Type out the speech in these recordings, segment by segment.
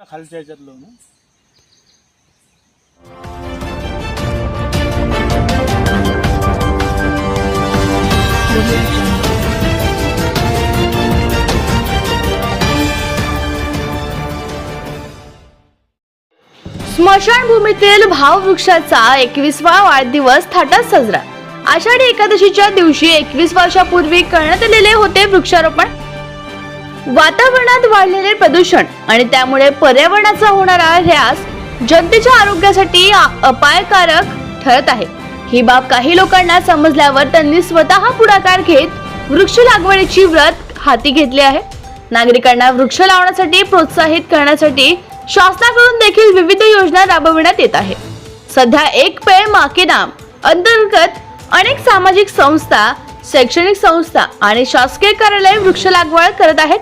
खालच्या ह्याच्यातलं ना. स्मशानभूमीतील भाववृक्षाचा एकवीसवा वाढदिवस थाटात साजरा. आषाढी एकादशीच्या दिवशी एकवीस वर्षापूर्वी करण्यात आलेले होते वृक्षारोपण. वातावरणात वाढलेले प्रदूषण आणि त्यामुळे पर्यावरणाचा होणारा ह्रास जनतेच्या आरोग्यासाठी अपायकारक ठरत आहे. ही बाब काही लोकांना समजल्यावर त्यांनी स्वतः पुढाकार घेत वृक्ष लागवडीची व्रत हाती घेतले आहे. नागरिकांना वृक्ष लावण्यासाठी प्रोत्साहित करण्यासाठी शासनाकडून देखील विविध योजना राबविण्यात येत आहे. सध्या एक पेळ माके नाम अंतर्गत अनेक सामाजिक संस्था शैक्षणिक संस्था आणि शासकीय कार्यालय वृक्ष लागवड करत आहेत.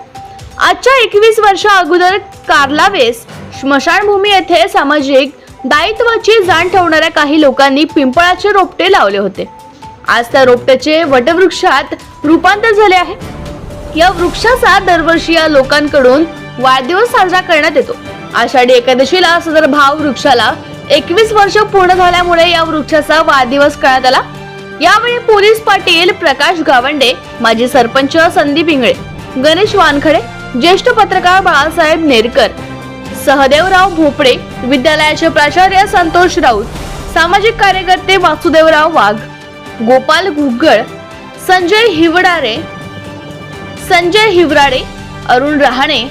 आजच्या एकवीस वर्षा अगोदर कार्लावेस स्मशानभूमी येथे सामाजिक दायित्वाची जाण ठेवणाऱ्या काही लोकांनी पिंपळाचे रोपटे लावले होते. आज त्या रोपट्याचे वटवृक्षात रूपांतर झाले आहे. या वृक्षाचा दरवर्षी या लोकांकडून वाढदिवस साजरा करण्यात येतो. आषाढी एकादशीला सदर भाव वृक्षाला एकवीस वर्ष पूर्ण झाल्यामुळे या वृक्षाचा वाढदिवस करण्यात आला. यावेळी पोलीस पाटील प्रकाश गावंडे माजी सरपंच संदीप इंगळे गणेश वानखडे ज्येष्ठ पत्रकार बाळासाहेब नेरकर सहदेवराव भोपडे विद्यालयाचे प्राचार्य संतोष राऊत सामाजिक कार्यकर्ते वासुदेवराव वाघ गोपाल घुग्गळ संजय हिवडारे संजय हिवराडे अरुण रहाणे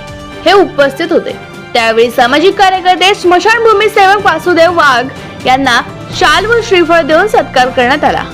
हे उपस्थित होते. त्यावेळी सामाजिक कार्यकर्ते स्मशानभूमी सेवक वासुदेव वाघ यांना शाल व श्रीफळ देऊन सत्कार करण्यात आला.